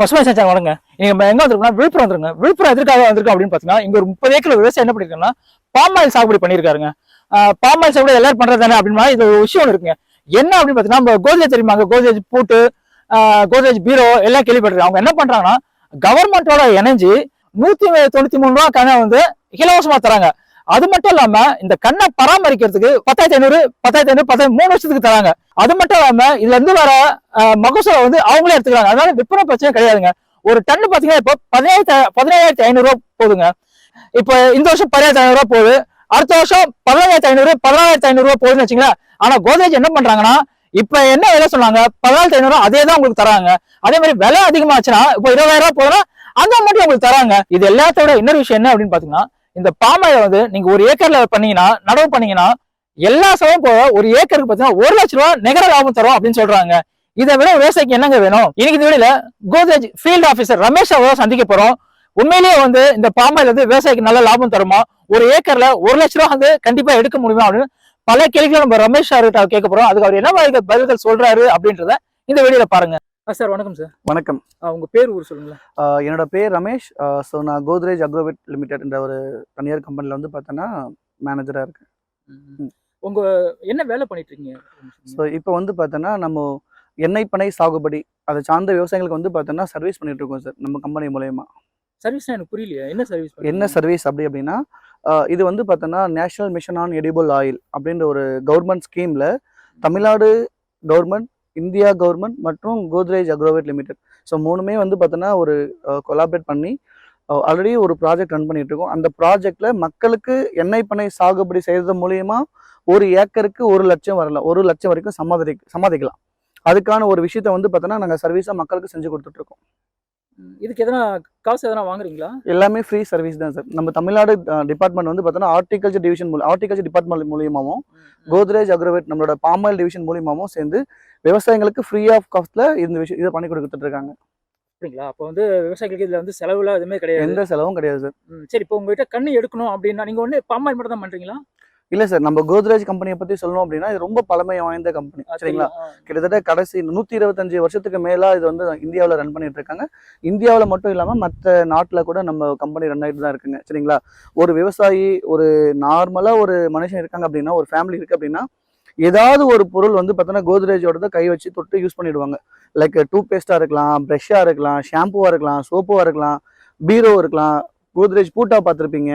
பசுமை செஞ்சாங்க வளங்க நீங்க எங்க வந்திருக்கோம்னா விழுப்புரம் வந்துருங்க. விழுப்புரம் எதற்காக வந்திருக்கோம் அப்படின்னு பாத்தீங்கன்னா இங்க ஒரு முப்பது ஏக்கர் விவசாயம் என்ன பண்ணிருக்காங்கன்னா பாமாயில் சாகுபடி பண்ணிருக்காருங்க பாமாயில் சாகுபடி எல்லாரும் பண்றது தானே அப்படின்னா இது ஒரு விஷயம் ஒன்று இருக்குங்க. என்ன அப்படின்னு பாத்தீங்கன்னா நம்ம கோத்ரேஜ் தெரியுமாங்க கோத்ரேஜ் பூட்டு கோத்ரேஜ் பீரோ எல்லாம் கேள்விப்பட்டிருக்கு அவங்க என்ன பண்றாங்கன்னா கவர்மெண்டோட இணைஞ்சு நூத்தி தொண்ணூத்தி மூணு ரூபா வந்து இலவசமா தராங்க. அது மட்டும் இல்லாம இந்த கண்ணை பராமரிக்கிறதுக்கு பத்தாயிரத்தி ஐநூறு பத்தாயிரத்தி ஐநூறு பத்தாயிரம் மூணு வருஷத்துக்கு தராங்க. அது மட்டும் இல்லாம இதுல இருந்து வர மகசூலை வந்து அவங்களே எடுத்துக்கிறாங்க. அதனால விற்பனை பிரச்சனை கிடையாதுங்க. ஒரு டன்னு பாத்தீங்கன்னா இப்போ பதினேழு பதினேழாயிரத்தி ஐநூறு ரூபா போகுதுங்க இப்போ இந்த வருஷம் பதினாயிரத்தி ஐநூறு ரூபா போகுது. அடுத்த வருஷம் பதினாயிரத்தி ஐநூறு பதினாயிரத்தி ஐநூறு ரூபா போகுதுன்னு வச்சுங்களேன். ஆனா கோதரேஜ் என்ன பண்றாங்கன்னா இப்ப என்ன விலை சொன்னாங்க? பதினாயிரத்தி ஐநூறு அதே தான் உங்களுக்கு தராங்க. அதே மாதிரி விலை அதிகமாச்சுன்னா இப்போ இருபதாயிரம் ரூபாய் போதுன்னா அந்த அமௌண்ட் உங்களுக்கு தராங்க. இது எல்லாத்தோட இன்னொரு விஷயம் என்ன அப்படின்னு பாத்தீங்கன்னா இந்த பாமாயில வந்து நீங்க ஒரு ஏக்கர்ல பண்ணீங்கன்னா நடவு பண்ணீங்கன்னா எல்லா சமயம் போக ஒரு ஏக்கருக்கு பார்த்தீங்கன்னா ஒரு லட்ச ரூபா நிகர லாபம் தரும் அப்படின்னு சொல்றாங்க. இதை விட விவசாயிக்கு என்னங்க வேணும்? இன்னைக்கு இந்த வீடியோல கோத்ரேஜ் ஃபீல்ட் ஆபீசர் ரமேஷ் அவரை சந்திக்க போறோம். உண்மையிலேயே வந்து இந்த பாமாயில் வந்து விவசாயிக்கு நல்ல லாபம் தருமா? ஒரு ஏக்கர்ல ஒரு லட்ச ரூபா வந்து கண்டிப்பா எடுக்க முடியுமா அப்படின்னு பல கேள்விகளை நம்ம ரமேஷ் சார் கேட்க போறோம். அதுக்கு அவர் என்ன மாதிரி பதில்கள் சொல்றாரு அப்படின்றத இந்த வீடியோல பாருங்க. சார் வணக்கம் சார். வணக்கம். உங்க பேர் ஊர் சொல்லுங்களேன். என்னோட பேர் ரமேஷ். ஸோ நான் கோத்ரேஜ் அக்ரோவெட் லிமிடெட் என்ற ஒரு தனியார் கம்பெனியில் வந்து பார்த்தோன்னா மேனேஜராக இருக்கேன். உங்க என்ன வேலை பண்ணிட்டு இருக்கீங்க ஸோ இப்போ வந்து பார்த்தோன்னா நம்ம எண்ணெய் பனை சாகுபடி அதை சார்ந்த விவசாயிகளுக்கு வந்து பார்த்தோன்னா சர்வீஸ் பண்ணிட்டு இருக்கோம் சார் நம்ம கம்பெனி மூலயமா. சர்வீஸ் எனக்கு புரியலையா என்ன சர்வீஸ் என்ன சர்வீஸ் அப்படி அப்படின்னா இது வந்து பார்த்தோன்னா national mission on edible oil அப்படின்ற ஒரு கவர்மெண்ட் ஸ்கீமில் தமிழ்நாடு கவர்மெண்ட் இந்தியா கவர்மெண்ட் மற்றும் கோத்ரேஜ் அக்ரோவேட் லிமிடெட். ஸோ மூணுமே வந்து பார்த்தோன்னா ஒரு கொலாபரேட் பண்ணி ஆல்ரெடி ஒரு ப்ராஜெக்ட் ரன் பண்ணிட்டு இருக்கோம். அந்த ப்ராஜெக்ட்ல மக்களுக்கு எண்ணெய் பண்ணை சாகுபடி செய்யறது மூலியமா ஒரு ஏக்கருக்கு ஒரு லட்சம் வரலாம். ஒரு லட்சம் வரைக்கும் சமாதி சமாதிக்கலாம் அதுக்கான ஒரு விஷயத்த வந்து பார்த்தோன்னா நாங்கள் சர்வீஸாக மக்களுக்கு செஞ்சு கொடுத்துட்டு இருக்கோம். இதுக்கு எதனா காசு எதனா வாங்குறீங்களா? எல்லாமே ஃப்ரீ சர்வீஸ் தான் சார் நம்ம தமிழ்நாடு டிபார்ட்மெண்ட் வந்து பார்த்தோன்னா ஹார்டிகல்ச்சர் டிவிஷன் மூலம் ஹார்டிகல்ச்சர் டிபார்ட்மெண்ட் மூலியமாகவும் கோத்ரேஜ் அக்ரோவேட் நம்மளோட பாமாயில் டிவிஷன் மூலியமாகவும் சேர்ந்து விவசாயிகளுக்கு ஃப்ரீ ஆஃப் காஸ்ட்ல இந்த விஷயம் இதை பண்ணி கொடுத்துட்டு இருக்காங்க. அப்படிங்களா? அப்போ வந்து விவசாயிகளுக்கு இதுல வந்து செலவுல எதுவுமே கிடையாது. எந்த செலவும் கிடையாது சார் சரி இப்போ உங்ககிட்ட கண்ணு எடுக்கணும் அப்படின்னா நீங்க ஒண்ணு பாமாயில் மட்டும் தான் பண்றீங்களா? இல்ல சார் நம்ம கோத்ரேஜ் கம்பெனியை பத்தி சொல்லணும் அப்படின்னா இது ரொம்ப பழமை வாய்ந்த கம்பெனி சரிங்களா. கிட்டத்தட்ட கடைசி நூத்தி இருபத்தஞ்சு வருஷத்துக்கு மேலா இது வந்து இந்தியாவில் ரன் பண்ணிட்டு இருக்காங்க. இந்தியாவில் மட்டும் இல்லாம மற்ற நாட்டில் கூட நம்ம கம்பெனி ரன் ஆகிட்டு தான் இருக்குங்க சரிங்களா? ஒரு விவசாயி ஒரு நார்மலா ஒரு மனுஷன் இருக்காங்க அப்படின்னா ஒரு ஃபேமிலி இருக்கு அப்படின்னா ஏதாவது ஒரு பொருள் வந்து பார்த்தோன்னா கோத்ரேஜோட கை வச்சு தொட்டு யூஸ் பண்ணிடுவாங்க. லைக் டூத் பேஸ்ட்டாக இருக்கலாம் ப்ரெஷ்ஷாக இருக்கலாம் ஷாம்புவாக இருக்கலாம் சோப்புவாக இருக்கலாம் பீரோ இருக்கலாம் கோத்ரேஜ் பூட்டா பார்த்துருப்பீங்க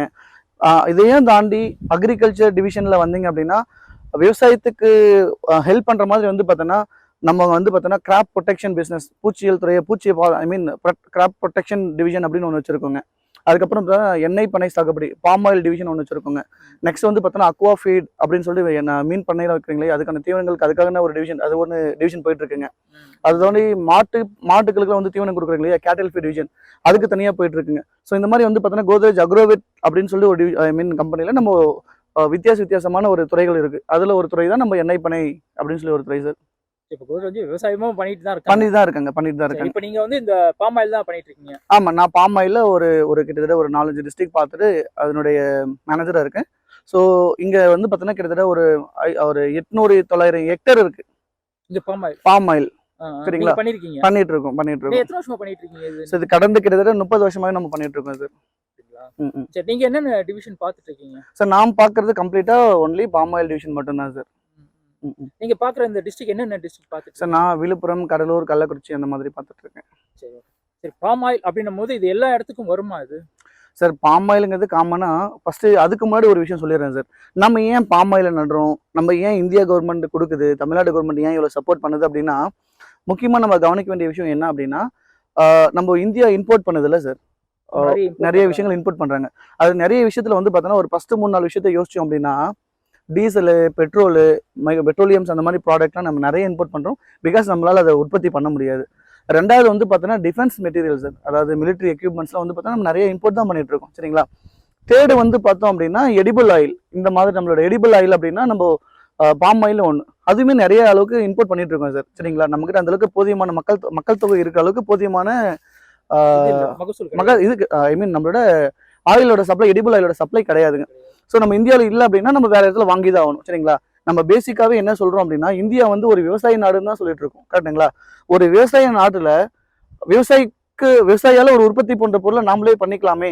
இதையும் தாண்டி அக்ரிகல்ச்சர் டிவிஷனில் வந்தீங்க அப்படின்னா விவசாயத்துக்கு ஹெல்ப் பண்ணுற மாதிரி வந்து பார்த்தோன்னா நம்ம வந்து பார்த்தோன்னா கிராப் ப்ரொடெக்ஷன் பிஸ்னஸ் பூச்சியல் துறையை பூச்சி I mean crop protection division அப்படின்னு ஒன்று வச்சுருக்கோங்க. அதுக்கப்புறம் எண்ணெய் பண்ணை சாகுபடி பாம் ஆயில் டிவிஷன் ஒன்று வச்சிருக்கோங்க. நெக்ஸ்ட் வந்து பார்த்தோன்னா அக்வா ஃபீட் அப்படின்னு சொல்லிட்டு என்ன மீன் பண்ணையில் வைக்கிறீங்களே அதுக்கான தீவனங்களுக்கு அதுக்கான ஒரு டிவிஷன் அது ஒன்று டிவிஷன் போயிட்டு இருக்குங்க ம். அது தாண்டி மாட்டு மாட்டுகளுக்கு வந்து தீவனம் கொடுக்குறீங்க இல்லையா கேட்டல் ஃபீட் டிவிஷன் அதுக்கு தனியாக போயிட்டு இருக்குங்க ஸோ இந்த மாதிரி வந்து பார்த்தோன்னா கோத்ரேஜ் அக்ரோவிட் அப்படின்னு சொல்லி ஒரு ஐ மீன் கம்பெனியில் நம்ம வித்தியாச வித்தியாசமான ஒரு துறைகள் இருக்கு. அதுல ஒரு துறை தான் நம்ம எண்ணெய் பண்ணை அப்படின்னு சொல்லி ஒரு துறை சார் இப்போ கோஸ் வந்து விவசாயமும் பண்ணிட்டு தான் இருக்காங்க. பண்ணிட்டு தான் இருக்காங்க பண்ணிட்டு தான் சரி, இருக்காங்க. இப்போ நீங்க வந்து இந்த பாமாயில் தான் பண்ணிட்டு இருக்கீங்க. ஆமா நான் பாம் ஆயில ஒரு ஒரு கிட்டத்தட்ட ஒரு நாலஞ்சு டிஸ்ட்ரிக்ட் பார்த்துட்டு அதனுடைய மேனேஜரா இருக்கேன். ஸோ இங்க வந்து பார்த்தீங்கன்னா கிட்டத்தட்ட ஒரு ஒரு எட்நூறு தொள்ளாயிரம் ஹெக்டர் இருக்கு. இந்த பாமாயில் பாம் ஆயில் சரிங்களா? பண்ணிருக்கீங்க? பண்ணிட்டு இருக்கோம் பண்ணிட்டு இருக்கோம். எத்தனை வருஷமா பண்ணிட்டு இருக்கீங்க இது? இது கடந்த கிட்டத்தட்ட முப்பது வருஷமாவே நம்ம பண்ணிட்டு இருக்கோம் சார் ம். சரி நீங்க என்னென்ன டிவிஷன் பார்த்துட்டு இருக்கீங்க? சார் நான் பார்க்கறது கம்ப்ளீட்டா ஒன்லி பாம் ஆயில் டிவிஷன் மட்டும்தான் சார் ம், ம். ம், ம். நீங்க பாக்குற இந்த டிஸ்ட்ரிக்ட் என்னென்ன டிஸ்ட்ரிக்ட் பார்த்துட்டு சார் நான் விழுப்புரம் கடலூர் கள்ளக்குறிச்சி அந்த மாதிரி பார்த்துட்டு இருக்கேன் சரி சரி பாமாயில் அப்படின்னும் போது இது எல்லா இடத்துக்கும் வருமா இது? சார் பாம் ஆயிலுங்கிறது காமனா ஃபர்ஸ்ட் அதுக்கு முன்னாடி ஒரு விஷயம் சொல்லிடுறேன் சார். நம்ம ஏன் பாம் ஆயில நடுறோம்? நம்ம ஏன் இந்தியா கவர்மெண்ட் கொடுக்குது? தமிழ்நாடு கவர்மெண்ட் ஏன் இவ்வளவு சப்போர்ட் பண்ணுது அப்படின்னா முக்கியமா நம்ம கவனிக்க வேண்டிய விஷயம் என்ன அப்படின்னா நம்ம இந்தியா இம்போர்ட் பண்ணுதுல்ல சார். நிறைய. விஷயங்கள் இன்புட் பண்றாங்க. அது நிறைய விஷயத்துல வந்து பார்த்தோன்னா ஒரு ஃபர்ஸ்ட் மூணு நாலு விஷயத்த யோசிச்சோம் அப்படின்னா டீசலு பெட்ரோலு பெட்ரோலியம்ஸ் அந்த மாதிரி ப்ராடக்ட்லாம் நம்ம நிறைய இன்புட் பண்றோம். பிகாஸ் நம்மளால அதை உற்பத்தி பண்ண முடியாது. ரெண்டாவது வந்து பார்த்தோன்னா டிஃபென்ஸ் மெட்டீரியல்ஸ். அதாவது மிலிட்ரி எக்யூப்மெண்ட்ஸ்லாம் வந்து பார்த்தோன்னா நம்ம நிறைய இம்போர்ட் தான் பண்ணிட்டு இருக்கோம். சரிங்களா? தேர்டு வந்து பார்த்தோம் அப்படின்னா எடிபிள் ஆயில். இந்த மாதிரி நம்மளோட எடிபிள் ஆயில் அப்படின்னா நம்ம பாம் ஆயில் ஒன்று அதுவுமே நிறைய அளவுக்கு இம்போர்ட் பண்ணிட்டு இருக்கோம் சார். சரிங்களா? நம்மகிட்ட அந்த அளவுக்கு போதியமான மக்கள் மக்கள் தொகை இருக்கிற அளவுக்கு போதியமான மகசூல் இதுக்கு ஐ மீன் நம்மளோட ஆயிலோட சப்ளை எடிபிள் ஆயிலோட சப்ளை கிடையாதுங்க. ஸோ நம்ம இந்தியாவில் இல்லை அப்படின்னா நம்ம வேற இடத்துல வாங்கி தான் ஆகணும் சரிங்களா? நம்ம பேசிக்காவே என்ன சொல்றோம் அப்படின்னா இந்தியா வந்து ஒரு விவசாய நாடுன்னு தான் சொல்லிட்டு இருக்கோம் கரெக்டுங்களா ஒரு விவசாய நாட்டுல விவசாயிக்கு விவசாயியால் விவசாயியால ஒரு உற்பத்தி போன்ற பொருளை நாமளே பண்ணிக்கலாமே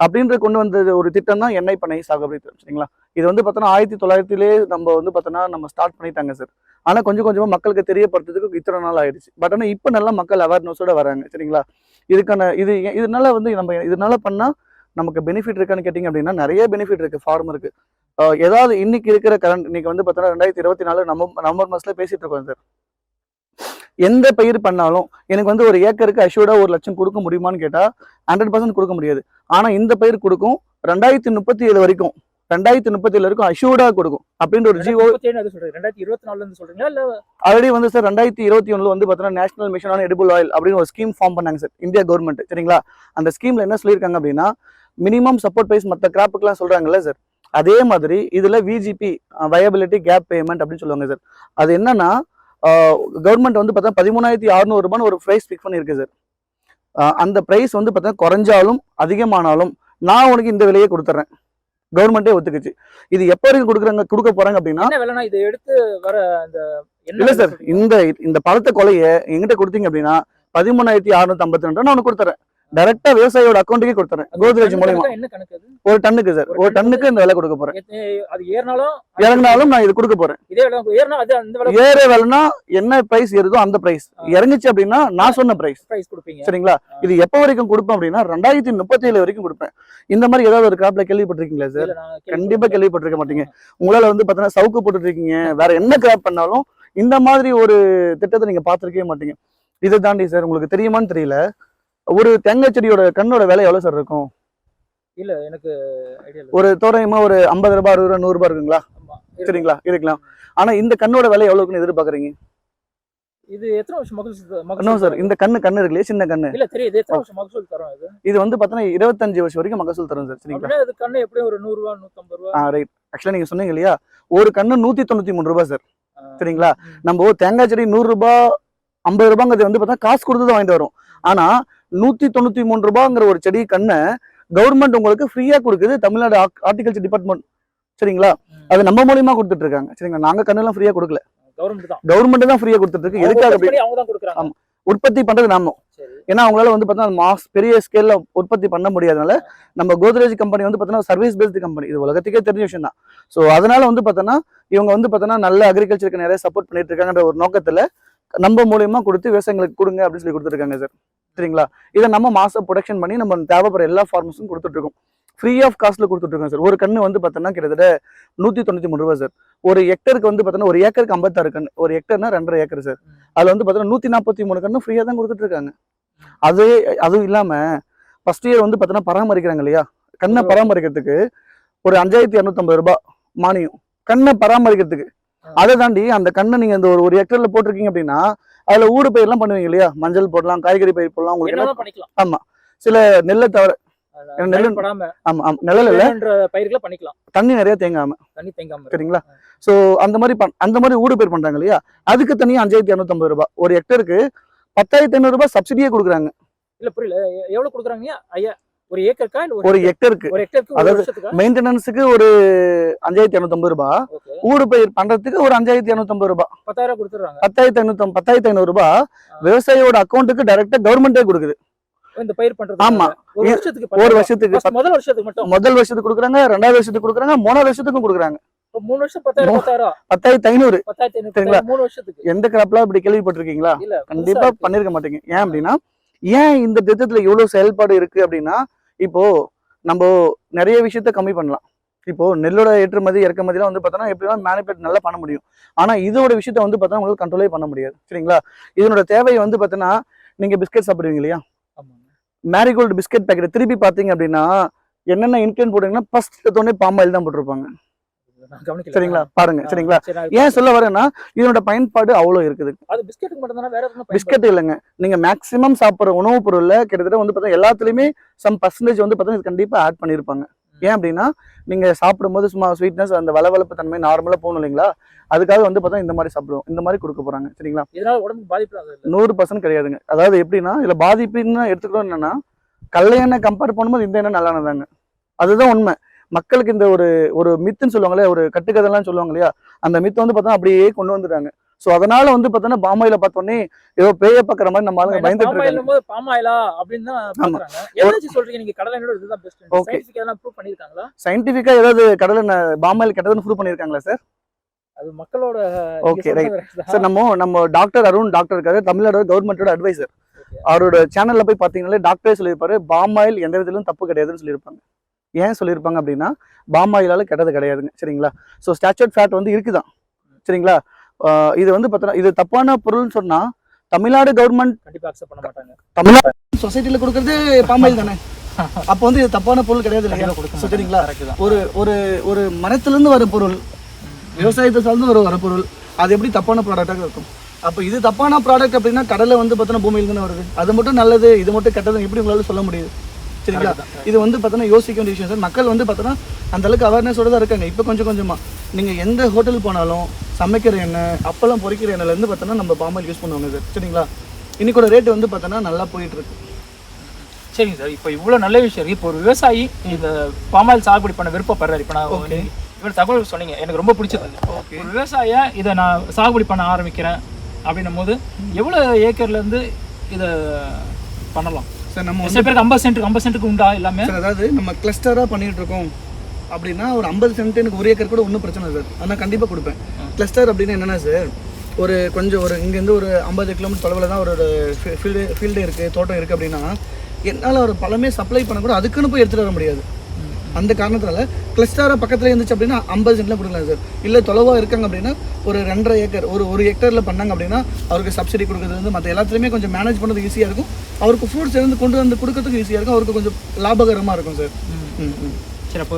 அப்படின்ற கொண்டு வந்த ஒரு திட்டம் தான் எண்ணெய் பண்ணை சாகுபடி திட்டம் சரிங்களா? இது வந்து பார்த்தோன்னா ஆயிரத்தி தொள்ளாயிரத்திலே நம்ம வந்து பார்த்தோன்னா நம்ம ஸ்டார்ட் பண்ணிட்டாங்க சார் ஆனால் கொஞ்சம் கொஞ்சமாக மக்களுக்கு தெரியப்படுத்துறதுக்கு இத்தனை நாள் ஆயிடுச்சு. பட் ஆனால் இப்போ நல்லா மக்கள் அவேர்னஸோட வராங்க சரிங்களா? இதுக்கான இது இதனால வந்து நம்ம இதனால பண்ணால் நமக்கு பெனிஃபிட் இருக்கான்னு கேட்டிங்க அப்படின்னா நிறைய பெனிஃபிட் இருக்கு ஃபார்மருக்கு ஏதாவது இன்னைக்கு இருக்கிற கரண்ட் இன்னைக்கு வந்து பார்த்தோன்னா ரெண்டாயிரத்தி இருபத்தி நாலு நவம்பர் நவம்பர் மாதத்தில் பேசிட்டு இருக்கோம் சார். எந்த பயிர் பண்ணாலும் எனக்கு வந்து ஒரு ஏக்கருக்கு அஷ்யூர்டாக ஒரு லட்சம் கொடுக்க முடியுமான்னு கேட்டால் ஹண்ட்ரட் பர்சன்ட் கொடுக்க முடியாது. ஆனால் இந்த பயிர் கொடுக்கும் ரெண்டாயிரத்தி முப்பத்தி ஏழு வரைக்கும். ரெண்டாயிரத்தி முப்பத்தி ஏழு வரைக்கும் அஷ்யூர்டா கொடுக்கும் அப்படின்ற ஒரு ஜிஓ ரெண்டாயிரத்தி இருபத்தி நாலுல இருந்து சொல்றீங்களா? இல்ல ஆல்ரெடி வந்து சார் ரெண்டாயிரத்தி இருபத்தி ஒண்ணுல வந்து பார்த்தீங்கன்னா national mission on edible oil அப்படின்னு ஒரு ஸ்கீம் ஃபார்ம் பண்ணாங்க சார் இந்தியா கவர்மெண்ட் சரிங்களா? அந்த ஸ்கீம்ல என்ன சொல்லியிருக்காங்க அப்படின்னா மினிமம் சப்போர்ட் பிரைஸ் மற்ற கிராப்புக்கெல்லாம் சொல்றாங்கல்ல சார் அதே மாதிரி இதுல விஜிபி வயபிலிட்டி கேப் பேமெண்ட் அப்படின்னு சொல்லுவாங்க சார் அது என்னன்னா கவர்மெண்ட் வந்து பார்த்தா பதிமூணாயிரத்தி அறுநூறு ரூபான்னு ஒரு ப்ரைஸ் ஃபிக்ஸ் பண்ணியிருக்கு சார் அந்த ப்ரைஸ் வந்து பார்த்தா குறைஞ்சாலும் அதிகமானாலும் நான் உனக்கு இந்த விலையே கொடுத்துட்றேன் கவர்மெண்ட்டே ஒத்துக்குச்சு இது எப்போ வரைக்கும் கொடுக்குறாங்க கொடுக்க போறாங்க அப்படின்னா இதை எடுத்து வர அந்த என்ன இல்ல சார்? இந்த இந்த பழத்தை கொலைய எங்கிட்ட கொடுத்தீங்க அப்படின்னா பதிமூணாயிரத்தி அறுநூத்தி ஐம்பத்தி ரெண்டு நான் உனக்கு கொடுத்துறேன் டைரக்டா விவசாயியோட அக்கௌண்ட்டுக்கே கொடுத்துறேன். கோத்ரேஜ் மூலயமா. ஒரு டன்னுக்கு சார் ஒரு டன்னுக்கு இந்த விலை கொடுக்க போறேன். இறங்கினாலும் நான் இது கொடுக்க போறேன். ஏற விலைனா என்ன பிரைஸ் ஏறுதோ அந்த பிரைஸ். இறங்குச்சு அப்படின்னா நான் சொன்ன பிரைஸ் சரிங்களா? இது எப்ப வரைக்கும் கொடுப்பேன் அப்படின்னா ரெண்டாயிரத்தி முப்பத்தி ஏழு வரைக்கும் கொடுப்பேன். இந்த மாதிரி ஏதாவது ஒரு கிராப்ல கேள்விப்பட்டிருக்கீங்களா சார் கண்டிப்பா. கேள்விப்பட்டிருக்க மாட்டீங்க. உங்களால வந்து பாத்தீங்கன்னா சவுக்கு போட்டுட்டு இருக்கீங்க வேற என்ன கிராப் பண்ணாலும் இந்த மாதிரி ஒரு திட்டத்தை நீங்க பார்த்திருக்கவே மாட்டீங்க. இதை தாண்டி சார் உங்களுக்கு தெரியுமான்னு தெரியல. ஒரு தேங்காய் செடியோட கண்ணோட விலை எவ்வளவு சார் இருக்கும்? இல்ல எனக்கு ஒரு தோராயமா ஒரு ஐம்பது ரூபாய் அறுபது ரூபாய் நூறு ரூபாய் இருக்குங்களா. சரிங்களா? இருக்கலாம். ஆனா இந்த கண்ணோட விலை எவ்வளவு இருக்குன்னு எதிர்பார்க்கறீங்க? இது எத்தனை வருஷம் மகசூல் சார்? இந்த கண்ணு கண்ணு இருக்கு இல்லையா சின்ன கண்ணு. இல்ல எத்தனை வருஷம் மகசூல் தரும் இது இது வந்து பாத்தீங்கன்னா இருபத்தஞ்சு வருஷம் வரைக்கும் மகசூல் தரும் சார் சரிங்களா? இது கண்ணு எப்படியும் ஒரு நூறு ரூபா நூத்தம்பது ரூபா. ரைட் ஆக்சுவலா நீங்க சொன்னீங்க இல்லையா? ஒரு கண்ணு நூத்தி தொண்ணூத்தி மூணு ரூபாய் சார் சரிங்களா. நம்ம தேங்காய் செடி நூறு ரூபாய் ஐம்பது ரூபாங்கிறது வந்து பார்த்தா காசு கொடுத்து தான் வாங்கிட்டு வரும். ஆனா நூத்தி தொண்ணூத்தி மூணு ரூபாங்கிற ஒரு செடி கண்ணை கவர்மெண்ட் உங்களுக்கு ஃப்ரீயா கொடுக்குது. தமிழ்நாடு ஹார்டிகல்ச்சர் டிபார்ட்மெண்ட் சரிங்களா. அது நம்ம மூலியமா கொடுத்துட்டு இருக்காங்க சரிங்களா? நாங்க கண்ணெல்லாம் ஃப்ரீயா கொடுக்கல. கவர்மெண்ட் தான். ஃப்ரீயா கொடுத்துட்டு இருக்கு எதுக்காக உற்பத்தி ஆமா. பண்றது நாம. ஏன்னா அவங்களால வந்து பார்த்தா மாஸ் பெரிய ஸ்கேல்ல உற்பத்தி பண்ண முடியாதனால நம்ம கோத்ரேஜ் கம்பெனி வந்து பார்த்தோன்னா சர்வீஸ் பேஸ்டு கம்பெனி இது உலகத்துக்கே தெரிஞ்ச விஷயம் தான். ஸோ அதனால வந்து பார்த்தோன்னா இவங்க வந்து பார்த்தோன்னா நல்ல அக்ரிகல்ச்சருக்கு நிறைய சப்போர்ட் பண்ணிட்டு இருக்காங்கன்ற ஒரு நோக்கத்துல நம்ம மூலியமா கொடுத்து விவசாயிகளுக்கு கொடுங்க அப்படின்னு சொல்லி கொடுத்துருக்காங்க சார் சரிங்களா? இதை நம்ம மாசம் ப்ரொடக்ஷன் பண்ணி நம்ம தேவைப்படுற எல்லா ஃபார்மர்ஸும் கொடுத்துட்டு இருக்கோம் ஃப்ரீ ஆஃப் காஸ்ட்ல கொடுத்துட்டு இருக்கோம் சார் ஒரு கண்ணு வந்து பார்த்தோன்னா கிட்டத்தட்ட நூத்தி தொண்ணூத்தி மூணு ரூபாய் சார் ஒரு ஹெக்டருக்கு வந்து பார்த்தோன்னா ஒரு ஏக்கருக்கு ஐம்பத்தாறு கண்ணு ஒரு ஹெக்டர்னா ரெண்டரை ஏக்கர் சார். அதுல வந்து பார்த்தோன்னா நூத்தி நாற்பத்தி மூணு கண்ணு ஃப்ரீயா தான் கொடுத்துட்டு இருக்காங்க அது அதுவும் இல்லாம ஃபர்ஸ்ட் இயர் வந்து பார்த்தோன்னா பராமரிக்கிறாங்க இல்லையா? கண்ணை பராமரிக்கிறதுக்கு ஒரு அஞ்சாயிரத்தி இரநூத்தம்பது ரூபாய் மானியம். கண்ணை பராமரிக்கிறதுக்கு. அதை தாண்டி அந்த கண்ணை நீங்க இந்த ஒரு ஒரு ஹெக்டர்ல போட்டிருக்கீங்க அப்படின்னா அதுல ஊடு பயிர்லாம் பண்ணுவீங்க இல்லையா? மஞ்சள் போடலாம் காய்கறி பயிர் போடலாம் உங்களுக்கு என்ன ஆமா. சில நெல்லை தவிர நெல் ஆமா ஆமா. நிழல் இல்ல. பயிர்களை பண்ணிக்கலாம். தண்ணி நிறைய தேங்காம. தண்ணி தேங்காம சரிங்களா? சோ அந்த மாதிரி அந்த மாதிரி ஊடு பயிர் பண்றாங்க இல்லையா? அதுக்கு தனியா அஞ்சாயிரத்தி இரநூத்தம்பது ரூபாய். ஒரு ஹெக்டருக்கு பத்தாயிரத்தி ஐநூறு ரூபாய் சப்சிடியே கொடுக்குறாங்க. இல்ல புரியல. எவ்வளவு கொடுக்குறாங்க ஐயா ஒரு ஏக்கருக்கா ஒரு ஹெக்டருக்கு ஒரு ஹெக்டருக்கு அதாவது மெயின்டெனன்ஸுக்கு ஒரு அஞ்சாயிரத்தி இரநூத்தம்பது ரூபாய் ஊடு பயிர் பண்றதுக்கு ஒரு அஞ்சாயிரத்தி இரநூத்தம்பது ரூபாய் பத்தாயிரம் கொடுத்துறாங்க பத்தாயிரத்தி ஐநூத்தி பத்தாயிரத்தி ஐநூறு ரூபாய் விவசாயியோட அக்கௌண்ட்டுக்கு டைரக்டா கவர்மெண்டே கொடுக்குது. இந்த பயிர் பண்றது ஆமா. ஒரு வருஷத்துக்கு ஒரு வருஷத்துக்கு முதல் வருஷத்துக்கு மட்டும். முதல் வருஷத்துக்கு கொடுக்குறாங்க ரெண்டாவது வருஷத்துக்கு கொடுக்குறாங்க மூணாவது வருஷத்துக்கும் கொடுக்குறாங்க. மூணு வருஷம் பத்தாயிரம் பத்தாயிரத்தி ஐநூறு. சரிங்களா? மூணு வருஷத்துக்கு. எந்த கிராப்லாம் இப்படி கேள்விப்பட்டிருக்கீங்களா? கண்டிப்பா. பண்ணிருக்க மாட்டீங்க. ஏன் அப்படின்னா ஏன் இந்த திட்டத்துல இவ்வளவு செயல்பாடு இருக்கு அப்படின்னா இப்போ நம்ம நிறைய விஷயத்த கம்மி பண்ணலாம். இப்போ நெல்லோட ஏற்றுமதி இறக்குமதிலாம் வந்து பார்த்தோன்னா எப்படின்னா மேனிபேட் நல்லா பண்ண முடியும். ஆனா இதோட விஷயத்த வந்து பார்த்தா உங்களுக்கு கண்ட்ரோலே பண்ண முடியாது. சரிங்களா? இதனோட தேவை வந்து பார்த்தோன்னா நீங்க பிஸ்கட் சாப்பிடுவீங்க இல்லையா. மேரிகோல்டு பிஸ்கட் பேக்கெட் திருப்பி பார்த்தீங்க அப்படின்னா என்னென்ன இன்கிரீன் போட்டீங்கன்னா ஃபர்ஸ்ட் எடுத்தோடனே பாம் ஆயில் தான் போட்டிருப்பாங்க. சரிங்களா? பாருங்க சரிங்களா? ஏன் சொல்ல வரேன்னா இதனோட பயன்பாடு அவ்வளோ இருக்குது. அது பிஸ்கெட்டுக்கு மட்டும் தானே? வேற எதுவும் பிஸ்கட் இல்லைங்க. நீங்க மேக்ஸிமம் சாப்பிட்ற உணவுப் பொருள்ல கிட்டத்தட்ட வந்து பார்த்தா எல்லாத்துலயுமே சம் பர்சன்டேஜ் வந்து பார்த்தா இது கண்டிப்பா ஆட் பண்ணியிருப்பாங்க. ஏன் அப்படின்னா நீங்க சாப்பிடும்போது சும்மா ஸ்வீட்னஸ் அந்த வளவளப்பு தன்மை நார்மலா போகணும் இல்லைங்களா? அதுக்காக வந்து பார்த்தா இந்த மாதிரி சாப்பிடுவோம். இந்த மாதிரி கொடுக்க போறாங்க. சரிங்களா? இதனால உடம்புக்கு பாதிப்பு நூறு பர்சன்ட் கிடையாதுங்க. அதாவது எப்படின்னா இதுல பாதிப்புன்னு எடுத்துக்கிறோம் என்னன்னா கடலை எண்ணெய் கம்பேர் பண்ணும்போது இந்த எண்ணெய் நல்லானதாங்க. அதுதான் உண்மை. மக்களுக்கு இந்த ஒரு ஒரு மித்துன்னு சொல்லுவாங்களே ஒரு கட்டுக்கதெல்லாம் சொல்லுவாங்க இல்லையா? அந்த மித்து வந்து பார்த்தா அப்படியே கொண்டு வந்துட்டாங்க. ஸோ அதனால வந்து பார்த்தோன்னா பாமாயில பார்த்தோன்னே ஏதோ பேய பார்க்குற மாதிரி நம்ம ஆளுங்க பயந்துட்டு இருக்காங்க. பாமாயில் அப்படின்னு தான் சொல்றீங்க? நீங்க கடலை எண்ணெயோட இதுதான் பெஸ்ட் Okay. சயின்டிஃபிக் எதனா ப்ரூவ் பண்ணிருக்காங்களா சயின்டிஃபிக்கா ஏதாவது கடலை பாமாயில் கெட்டதுன்னு ப்ரூவ் பண்ணியிருக்காங்களா சார் அது மக்களோட Okay, right. சார் நம்ம நம்ம டாக்டர் அருண் டாக்டர் இருக்காரு. தமிழ்நாடு கவர்மெண்ட்டோட அட்வைசர் அவரோட சேனல்ல போய் பார்த்தீங்கன்னாலே டாக்டரே சொல்லியிருப்பாரு பாமாயில் எந்த விதத்திலும் தப்பு கிடையாதுன்னு சொல்லியிருப்பாங்க. ஏன் சொல்லியிருப்பாங்க அப்படின்னா பாமாயிலால கெட்டது கிடையாதுங்க. சரிங்களா? ஸோ ஸ்டாச்சுட் ஃபேட் வந்து இருக்குதான். சரிங்களா? இது வந்து பார்த்தோன்னா இது தப்பான பொருள்னு சொன்னா தமிழ்நாடு கவர்மெண்ட் கண்டிப்பா அக்செப்ட் பண்ண மாட்டாங்க. தமிழ்நாடு சொசைட்டில கொடுக்கறது பாமாயில் தானே? அப்போ வந்து இது தப்பான பொருள் கிடையாது இல்லையா? சரிங்களா? ஒரு ஒரு ஒரு மரத்திலிருந்து வர பொருள் விவசாயத்தை சார்ந்து வர வர பொருள் அது எப்படி தப்பான ப்ராடக்டாக இருக்கும்? அப்போ இது தப்பான ப்ராடக்ட் அப்படின்னா கடலை வந்து பார்த்தோன்னா பூமியில தானே வருது. அது மட்டும் நல்லது இது மட்டும் கெட்டது எப்படி உங்களால சொல்ல முடியுது? சரிங்களா. இது வந்து பார்த்தோன்னா யோசிக்க வேண்டிய விஷயம் சார். மக்கள் வந்து பார்த்தோன்னா அந்த அளவுக்கு அவேர்னஸோட தான் இருக்காங்க. இப்போ கொஞ்சம் கொஞ்சமா. நீங்க எந்த ஹோட்டல் போனாலும் சமைக்கிற எண்ணெய் அப்பெல்லாம் பொரிக்கிற எண்ணெய்ல இருந்து பார்த்தோன்னா நம்ம பாமாயில் யூஸ் பண்ணுவாங்க சார். சரிங்களா? இன்னைக்கோட ரேட் வந்து பார்த்தோன்னா நல்லா போயிட்டு இருக்கு. சரிங்க சார். இப்போ இவ்வளவு நல்ல விஷயம். இருக்கு இப்போ ஒரு விவசாயி இந்த பாமாயில் சாகுபடி பண்ண விருப்பப்படுறாரு. இப்போ நான். இவ்வளவு தகவல் சொன்னீங்க. எனக்கு ரொம்ப பிடிச்சது. ஓகே ஒரு விவசாய இதை நான் சாகுபடி பண்ண ஆரம்பிக்கிறேன் அப்படின்னும் போது எவ்வளவு ஏக்கர்ல இருந்து இதை பண்ணலாம்? சார் நம்ம சில பேருக்கு ஐம்பது சென்ட்டுக்கு ஐம்பது சென்ட்டுக்கு உண்டா எல்லாமே? சார் அதாவது நம்ம கிளஸ்டராக பண்ணிட்டு இருக்கோம் அப்படின்னா ஒரு ஐம்பது சென்ட் எனக்கு ஒரு ஏக்கர் கூட ஒன்றும் பிரச்சனை சார். ஆனால் கண்டிப்பாக கொடுப்பேன். கிளஸ்டர் அப்படின்னு என்னென்னா சார் ஒரு கொஞ்சம் ஒரு இங்கேருந்து ஒரு ஐம்பது கிலோமீட்டர் தொலைவில் தான் ஒரு ஃபீல்டு ஃபீல்டு இருக்குது தோட்டம் இருக்குது அப்படின்னா என்னால் ஒரு பழமே சப்ளை பண்ண கூட அதுக்குன்னு போய் எடுத்துகிட்டு வர முடியாது. அந்த காரணத்தால கிளஸ்டராக பக்கத்தில் இருந்துச்சு அப்படின்னா ஐம்பது சென்ட்ல கொடுக்கலாம் சார். இல்லை தொலைவாக இருக்காங்க அப்படின்னா ஒரு ரெண்டரை ஏக்கர் ஒரு ஒரு ஹெக்டரில் பண்ணாங்க அப்படின்னா அவருக்கு சப்சிடி கொடுக்குறது வந்து மற்ற எல்லாத்துலேயுமே கொஞ்சம் மேனேஜ் பண்ணுறது ஈஸியாக இருக்கும். அவருக்கு ஃப்ரூட்ஸ் இருந்து கொண்டு வந்து கொடுக்கறதுக்கு ஈஸியாக இருக்கும். அவருக்கு கொஞ்சம் லாபகரமாக இருக்கும் சார். ம். ம் சரி அப்போ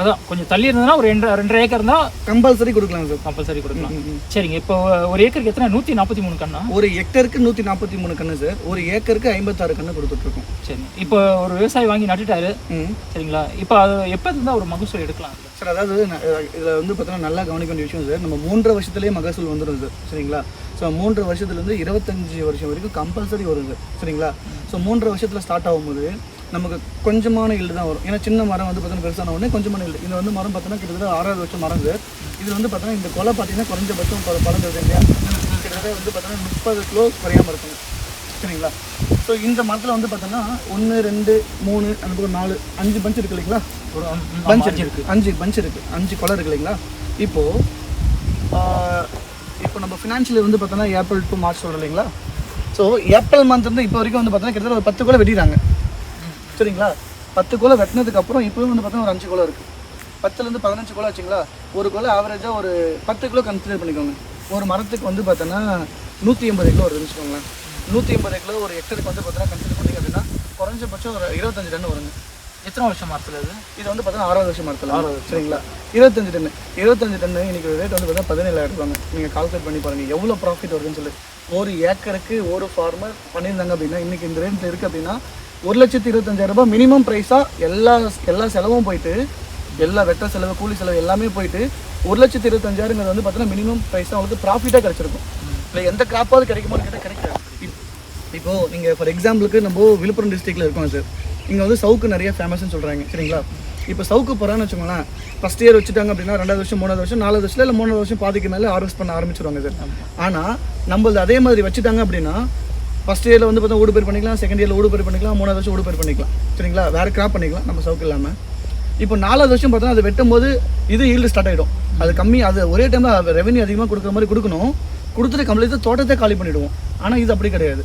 அதான் கொஞ்சம் தள்ளி இருந்ததுன்னா ஒரு ரெண்டு ரெண்டரை ஏக்கர் இருந்தால் கம்பல்சரி கொடுக்கலாம் சார். கம்பல்சரி கொடுக்கலாம். சரிங்க இப்போ ஒரு ஏக்கருக்கு எத்தனை? நூற்றி நாற்பத்தி மூணு கண்ணா? ஒரு ஹெக்டருக்கு நூற்றி நாற்பத்தி மூணு கன்று சார். ஒரு ஏக்கருக்கு ஐம்பத்தாறு கன்று கொடுத்துட்ருக்கோம் சரி இப்போ ஒரு விவசாயி வாங்கி நட்டுட்டாரு. ம் சரிங்களா? இப்போ அது எப்போ இருந்தால் ஒரு மகசூல் எடுக்கலாம்? சார் அதாவது இதில் வந்து பார்த்தோன்னா நல்லா கவனிக்க வேண்டிய விஷயம் சார் நம்ம மூன்றரை வருஷத்துலேயே மகசூல் வந்துடும் சார். சரிங்களா? ஸோ மூன்று வருஷத்துலேருந்து இருபத்தஞ்சு வருஷம் வரைக்கும் கம்பல்சரி வரும் சார். சரிங்களா? ஸோ மூன்றரை வருஷத்தில் ஸ்டார்ட் ஆகும்போது நமக்கு கொஞ்சமான ஈல்டு தான் வரும். ஏன்னா சின்ன மரம் வந்து பார்த்தோன்னா பெருசான உடனே கொஞ்சமான ஈல்டு இது வந்து மரம் பார்த்தோன்னா கிட்டத்தட்ட ஆறாவது வருஷம் மரம் சார் இது வந்து பார்த்தோன்னா இந்த கொலை பார்த்தீங்கன்னா குறைஞ்சபட்சம் பல பழம் தருது இல்லையா கிட்டத்தட்ட வந்து பார்த்தோன்னா முப்பது கிலோ குறையாமல் இருக்கும். சரிங்களா? ஸோ இந்த மரத்தில் வந்து பார்த்தோன்னா ஒன்று ரெண்டு மூணு அந்த பக்கம் நாலு அஞ்சு பஞ்ச் இருக்கு இல்லைங்களா? ஒரு பஞ்ச் ஆமா, இருக்கு. அஞ்சு பஞ்ச் இருக்கு. அஞ்சு கொலை இருக்கு இல்லைங்களா? இப்போ ஆஹ், இப்போ நம்ம ஃபினான்ஷியல் வந்து பார்த்தோன்னா ஏப்ரல் டு மார்ச் சொல்கிறோம் இல்லைங்களா? ஸோ ஏப்ரல் மந்த் இருந்து இப்போ வரைக்கும் வந்து பார்த்தோன்னா கிட்டத்தட்ட ஒரு பத்து கோலை வெட்டிடுறாங்க சரிங்களா? பத்து கோலை வெட்டினதுக்கு அப்புறம் இப்போவும் வந்து பார்த்தோன்னா ஒரு அஞ்சு கோலை இருக்கு. பத்துலேருந்து பதினஞ்சு கோலை வச்சுங்களா ஒரு கோலை ஆவரேஜாக ஒரு பத்து கிலோ கன்சிடர் பண்ணிக்கோங்க. ஒரு மரத்துக்கு வந்து பார்த்தோன்னா நூற்றி எண்பது கிலோ வருதுன்னு வச்சுக்கோங்களேன். நூற்றி எண்பது கிலோ ஒரு ஹெக்டருக்கு வந்து பார்த்தோன்னா கன்சிடர் பண்ணிங்க அப்படின்னா குறைஞ்சபட்சம் ஒரு இருபத்தஞ்சு டன் வருங்க. எத்தனை வருஷம் மரத்தில் இது? இது வந்து பார்த்தா ஆறாவது வருஷம் மரத்தில். சரிங்களா? இருபத்தஞ்சு டன்னு இருபத்தஞ்சு டன்னு இன்னைக்கு ரேட் வந்து பார்த்தா பதினேழாயிரம் ரூபாங்க. நீங்கள் கால்குலேட் பண்ணி பாருங்க. எவ்வளோ ப்ராஃபிட் வருதுன்னு சொல்லி. ஒரு ஏக்கருக்கு ஒரு ஃபார்மர் பண்ணியிருந்தாங்க அப்படின்னா இன்னைக்கு இந்த ரேட்டில் இருக்குது அப்படின்னா ஒரு லட்சத்தி இருபத்தஞ்சாயிரம் ரூபாய் மினிமம் ப்ரைஸாக எல்லா எல்லா செலவும் போயிட்டு எல்லா வெட்ட செலவு கூலி செலவு எல்லாமே போயிட்டு ஒரு லட்சத்தி இருபத்தஞ்சாயிரங்கிறது வந்து பார்த்தீங்கன்னா மினிமம் ப்ரைஸாக அவங்களுக்கு ப்ராஃபிட்டாக கிடைச்சிருக்கும். இல்லை எந்த கிராப்பாவது கிடைக்குமான்னு கேட்டால் கிடைக்காது. இப்போது நீங்கள் ஃபார் எக்ஸாம்பிளுக்கு நம்ம விழுப்புரம் டிஸ்ட்ரிக்டில் இருக்கோம் சார் இங்கே வந்து சவுக்கு நிறைய ஃபேமஸ்னு சொல்கிறாங்க சரிங்களா? இப்போ சவுக்கு போகிறான்னு வச்சுக்கோங்களேன் ஃபஸ்ட் இயர் வச்சுட்டாங்க அப்படின்னா ரெண்டாவது வருஷம் மூணாவது வருஷம் நாலாவது வருஷம் இல்லை மூணாவது வருஷம் பாதிக்கு மேலே ஹார்வெஸ்ட் பண்ண ஆரம்பிச்சிருவாங்க சார் ஆனால் நம்மளது அதே மாதிரி வச்சுட்டாங்க அப்படின்னா ஃபஸ்ட் இயரில் வந்து பார்த்தா ஊடு பேர் பண்ணிக்கலாம் செகண்ட் இயரில் ஊடு பேர் பண்ணிக்கலாம் மூணாவது வருஷம் ஊடு பேர் பண்ணிக்கலாம். சரிங்களா? வேறு கிராப் பண்ணிக்கலாம் நம்ம சவுக்கு இல்லாமல் இப்போ நாலாவது வருஷம் பார்த்தா அது வெட்டும் போது இது ஈல்டு ஸ்டார்ட் ஆகிடும் அது கம்மி அது ஒரே டைமில் ரெவன்யூ அதிகமாக கொடுக்குற மாதிரி கொடுக்கணும். கொடுத்துட்டு கம்ப்ளீட்டாக தோட்டத்தை காலி பண்ணிடுவோம். ஆனால் இது அப்படி கிடையாது.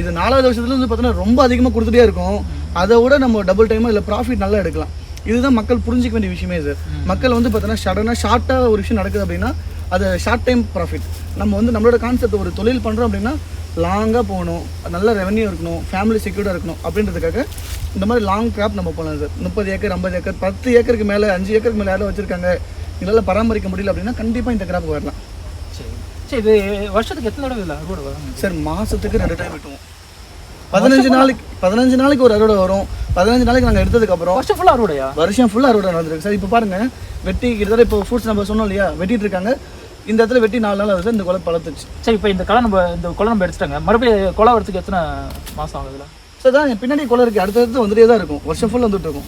இது நாலாவது வருஷத்துல வந்து பார்த்தோன்னா ரொம்ப அதிகமாக கொடுத்துட்டே இருக்கும். அதை விட நம்ம டபுள் டைமாக இதில் ப்ராஃபிட் நல்லா எடுக்கலாம். இதுதான் மக்கள் புரிஞ்சிக்க வேண்டிய விஷயமே சார் மக்கள் வந்து பார்த்தோன்னா சடனாக ஷார்ட்டாக ஒரு விஷயம் நடக்குது அப்படின்னா அது ஷார்ட் டைம் ப்ராஃபிட் நம்ம வந்து நம்மளோட கான்செப்ட் ஒரு தொழில் பண்ணுறோம் அப்படின்னா லாங்காக போகணும் நல்ல ரெவன்யூ இருக்கணும் ஃபேமிலி செக்யூர்டாக இருக்கணும் அப்படின்றதுக்காக இந்த மாதிரி லாங் கிராப் நம்ம போகலாம் சார் முப்பது ஏக்கர் ஐம்பது ஏக்கர் பத்து ஏக்கருக்கு மேலே அஞ்சு ஏக்கருக்கு மேலே யாரும் வச்சுருக்காங்க எங்களால் பராமரிக்க முடியல அப்படின்னா கண்டிப்பாக இந்த கிராப் வரலாம். சரி. சரி இது வருஷத்துக்கு எத்தனை தடவை இல்லை அறுவடை வரும்? சார் மாதத்துக்கு ரெண்டு டைம் வெட்டுவோம் பதினஞ்சு நாளைக்கு பதினஞ்சு நாளைக்கு ஒரு அறுவடை வரும். பதினஞ்சு நாளைக்கு நாங்கள் எடுத்ததுக்கப்புறம் வருஷம் ஃபுல்லாக அறுவடையா? வருஷம் ஃபுல்லாக அறுவடை நடந்திருக்கு. சார் இப்போ பாருங்க வெட்டி கிட்டத்தட்ட இப்போ ஃப்ரூட்ஸ் நம்ம சொன்னோம் இல்லையா வெட்டிட்டு இருக்காங்க. இந்த இடத்துல வெட்டி நாலு நாள் ஆகுது இந்த குலை பழத்துச்சு. சரி இப்போ இந்த களை நம்ம இந்த குளம் நம்ம எடுத்துட்டாங்க. மறுபடியும் குளம் வரத்துக்கு எத்தனை மாதம் ஆகுதுல சார் தான் பின்னாடி குளம் இருக்கு. அடுத்தடுத்து வந்துட்டே தான் இருக்கும். வருஷம் ஃபுல் வந்துட்டு இருக்கும்.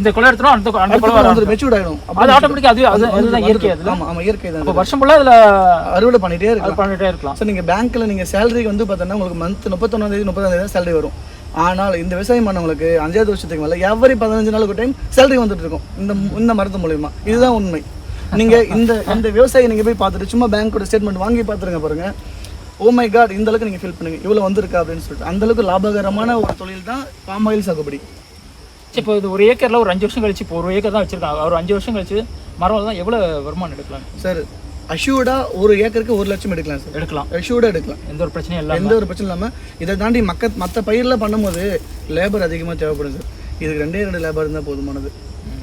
இந்த குளம் எடுத்துரும் அந்த அந்த வரும் வந்து மெச்சூர்ட் ஆயிடும். அது ஆட்டோமேட்டிக்கா அது அது அதுதான் இயற்கை அதுல. ஆமா ஆமா இயற்கை தான் வருஷம் ஃபுல்லா அதுல அறுவடை பண்ணிட்டே அது இருக்கலாம். பண்ணிட்டே இருக்கலாம். சார் நீங்கள் பேங்க்கில் நீங்கள் சேலரிக்கு வந்து பார்த்தோன்னா உங்களுக்கு மந்த் முப்பத்தொன்னாந்தேதி முப்பதாந்தேதி தான் சேலரி வரும். ஆனால் இந்த விவசாயம் பண்ணவங்களுக்கு அஞ்சாவது வருஷத்துக்கு மேலே எவரி பதினஞ்சு நாளுக்கு டைம் சேலரி வந்துட்டு இருக்கும். இந்த இந்த மரத்து மூலியமா. இதுதான் உண்மை. நீங்கள் இந்த இந்த விவசாயி நீங்கள் போய் பார்த்துட்டு சும்மா பேங்க்கோட ஸ்டேட்மெண்ட் வாங்கி பார்த்துருங்க பாருங்க. ஓ மை காட் இந்த அளவுக்கு நீங்கள் ஃபீல் பண்ணுங்க. இவ்வளோ வந்திருக்கா அப்படின்னு சொல்லிட்டு. அந்த அளவுக்கு லாபகரமான ஒரு தொழில் தான் பாம் ஆயில் சாகுபடி. இப்போ இது ஒரு ஏக்கர்ல ஒரு அஞ்சு வருஷம் கழிச்சு இப்போ ஒரு ஏக்கர் தான் வச்சிருக்காங்க. ஒரு அஞ்சு வருஷம் கழிச்சு மரம் தான் எவ்வளவு வருமானம் எடுக்கலாம்? சார் அஷ்யூர்டாக ஒரு ஏக்கருக்கு ஒரு லட்சம் எடுக்கலாம் சார் எடுக்கலாம். அஷ்யூர்டாக எடுக்கலாம். எந்த ஒரு பிரச்சனையும் இல்லாம. எந்த ஒரு பிரச்சனை இல்லாமல் இதை தாண்டி மக்க மற்ற பயிரில் பண்ணும்போது லேபர் அதிகமாக தேவைப்படும் சார் இதுக்கு ரெண்டே ரெண்டு லேபர் இருந்தால் போதுமானது.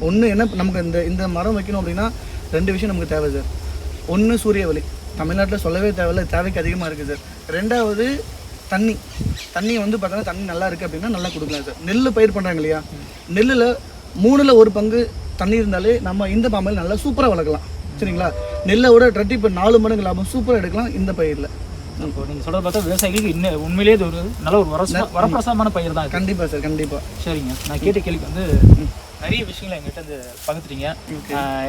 ஒன்று என்ன நமக்கு இந்த இந்த மரம் வைக்கணும் அப்படின்னா ரெண்டு விஷயம் நமக்கு தேவை சார். ஒன்று சூரிய ஒளி. தமிழ்நாட்டில் சொல்லவே தேவையில்ல தேவைக்கு அதிகமாக இருக்குது சார். ரெண்டாவது தண்ணி. தண்ணி வந்து பார்த்தோன்னா தண்ணி நல்லா இருக்குது அப்படின்னா நல்லா கொடுக்கலாம் சார். நெல் பயிர் பண்ணுறாங்க இல்லையா? நெல்லில் மூணில் ஒரு பங்கு தண்ணி இருந்தாலே நம்ம இந்த பாம்பையில் நல்லா சூப்பராக வளர்க்கலாம். சரிங்களா? நெல்லை விட ரெட்டி இப்போ நாலு மடங்கு லாபம் சூப்பராக எடுக்கலாம் இந்த பயிரில். இப்போ நீங்க சொல்றத பார்த்தா விவசாயிகளுக்கு இன்னும் உண்மையிலேயே ஒரு நல்ல ஒரு வரப்பிரசாதமான பயிர் தான் கண்டிப்பாக சார். கண்டிப்பாக சரிங்க. நான் கேட்ட கேள்விக்கு வந்து நிறைய விஷயங்களை எங்கிட்ட வந்து பகிர்ந்துட்டீங்க.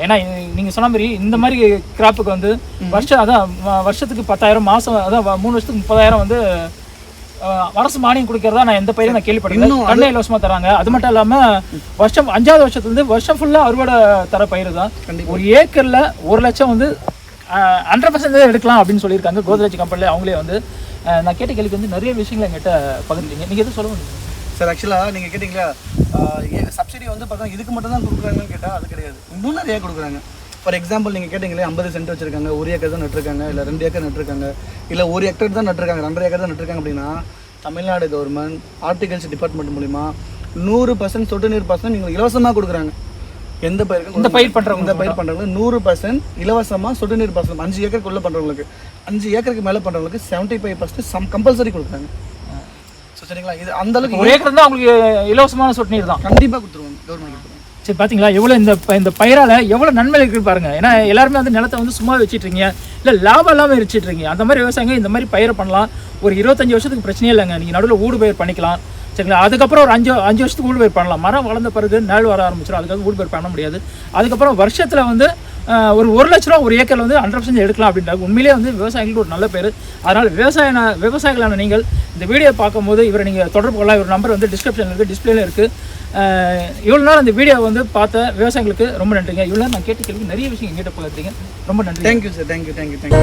ஏன்னா இது- நீங்க சொன்ன மாதிரி இந்த மாதிரி கிராப்புக்கு வந்து வருஷம் அதான் வருஷத்துக்கு பத்தாயிரம் மாசம் அதான் மூணு வருஷத்துக்கு முப்பதாயிரம் வந்து அரசு மானியம் கொடுக்கறதா நான் எந்த பயிரும் நான் கேள்விப்பட்டேன் கண்ணை இலவசமா தராங்க. அது மட்டும் இல்லாம வருஷம் அஞ்சாவது வருஷத்துல இருந்து வருஷம் ஃபுல்லா அறுவடை தர பயிர் தான். ஒரு ஏக்கர்ல ஒரு லட்சம் வந்து ஹண்ட்ரட் பர்சன்ட் எடுக்கலாம் அப்படின்னு சொல்லியிருக்காங்க. கோத்ரேஜ் கம்பெனில அவங்களே வந்து நான் கேட்ட கேள்விக்கு வந்து நிறைய விஷயங்களை எங்கிட்ட பகிர்ந்தீங்க நீங்க எதுவும் சொல்ல முடியும்? சார் ஆக்சுவலாக நீங்கள் கேட்டிங்களா? சப்சிடி வந்து பார்த்தா இதுக்கு மட்டும் தான் கொடுக்குறாங்கன்னு கேட்டால் அது கிடையாது. இன்னும் நிறைய கொடுக்குறாங்க. ஃபார் எக்ஸாம்பிள் நீங்கள் கேட்டிங்களே ஐம்பது சென்ட் வச்சிருக்காங்க ஒரு ஏக்கர் தான் நட்டுருக்காங்க இல்லை ரெண்டு ஏக்கர் நட்டுருக்காங்க இல்லை ஒரு ஏக்கர் தான் நட்டுருக்காங்க ரெண்டரை ஏக்கர் தான் நட்டுருக்காங்க அப்படின்னா தமிழ்நாடு கவர்மெண்ட் ஹார்டிகல்ச்சர் டிபார்ட்மெண்ட் மூலிமா நூறு பர்சன்ட் சொட்டு நீர் பர்சன்ட் நீங்கள் இலவசமாக கொடுக்குறாங்க. எந்த பயிருக்கும் இந்த பயிர் பண்றவங்க இந்த பயிர் பண்ணுறவங்களுக்கு நூறு பர்சன்ட் இலவசமாக சொட்டு நீர் பாசனம் அஞ்சு ஏக்கருக்குள்ளே பண்ணுறவங்களுக்கு அஞ்சு ஏக்கருக்கு மேலே பண்ணுறவங்களுக்கு seventy five percent sum compulsory கொடுக்குறாங்க. சரிங்களா? இது அந்த அளவுக்கு ஒரு ஏக்கர் தான் உங்களுக்கு இலவசமான சொட்டு நீர் தான். கண்டிப்பாக கொடுத்துருவாங்க கவர்மெண்ட் சரி பாத்தீங்களா? எவ்வளவு இந்த இந்த பயிரால எவ்வளவு நன்மை இருக்கு பாருங்க. ஏன்னா எல்லாருமே வந்து நிலத்தை வந்து சும்மா வச்சிட்டு இருக்கீங்க. இல்ல லாபம் இல்லாம வச்சிட்டு இருக்கீங்க. அந்த மாதிரி விவசாயிங்க இந்த மாதிரி பயிரை பண்ணலாம். ஒரு இருபத்தஞ்சு வருஷத்துக்கு பிரச்சனையே இல்லைங்க. நீங்க நடுவில் ஊடு பயிர் பண்ணிக்கலாம். சரிங்களா? அதுக்கப்புறம் ஒரு அஞ்சு அஞ்சு வருஷத்துக்கு ஊடு பயிர் பண்ணலாம். மரம் வளர்ந்த பிறகு நிழல் வர ஆரம்பிச்சிடும் அதுக்காக ஊடு பயிர் பண்ண முடியாது. அதுக்கப்புறம் வருஷத்துல வந்து ஒரு ஒரு லட்ச ரூபா ஒரு ஏக்கர் வந்து ஹண்ட்ரட் பர்சன்ட் எடுக்கலாம் அப்படின்றாங்க. உண்மையிலே வந்து விவசாயிகளுக்கு ஒரு நல்ல பேர். அதனால் விவசாய விவசாயிகளான நீங்கள் இந்த வீடியோ பார்க்கும்போது இவரை நீங்கள் தொடர்பு கொள்ளலாம். இவர் நம்பர் வந்து டிஸ்கிரிப்ஷனில் இருக்குது டிஸ்பிளேல இருக்குது இவ்வளோ நாள் நேரம் இந்த வீடியோ வந்து பார்த்த விவசாயிகளுக்கு ரொம்ப நன்றிங்க. இவ்வளோ நான் கேட்ட கேள்வி நிறைய விஷயம் கேட்ட பகிர்ந்தீங்க ரொம்ப நன்றி thank you sir thank you thank you thank you